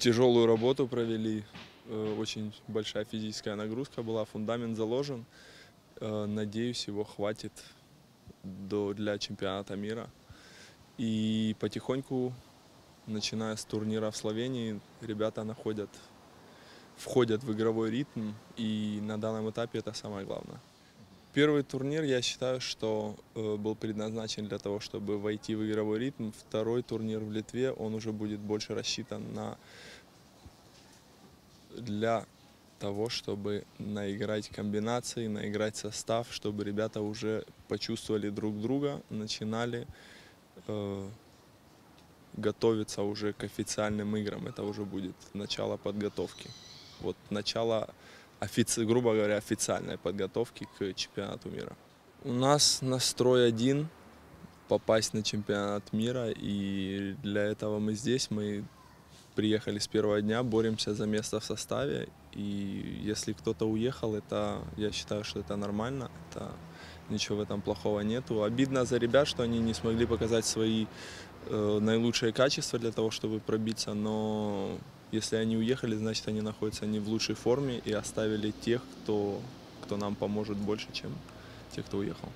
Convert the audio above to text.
Тяжелую работу провели, э, очень большая физическая нагрузка была, фундамент заложен. Э, Надеюсь, его хватит до, для чемпионата мира. И потихоньку, начиная с турнира в Словении, ребята находят, входят в игровой ритм, и на данном этапе это самое главное. Первый турнир, я считаю, что э, был предназначен для того, чтобы войти в игровой ритм. Второй турнир в Литве, он уже будет больше рассчитан на для того, чтобы наиграть комбинации, наиграть состав, чтобы ребята уже почувствовали друг друга, начинали э, готовиться уже к официальным играм. Это уже будет начало подготовки. Вот начало, офици, грубо говоря, официальной подготовки к чемпионату мира. У нас настрой один попасть на чемпионат мира, и для этого мы здесь, мы приехали с первого дня, боремся за место в составе. И если кто-то уехал, это, я считаю, что это нормально. Это ничего в этом плохого нету. Обидно за ребят, что они не смогли показать свои э, наилучшие качества для того, чтобы пробиться. Но если они уехали, значит они находятся не в лучшей форме и оставили тех, кто, кто нам поможет больше, чем те, кто уехал.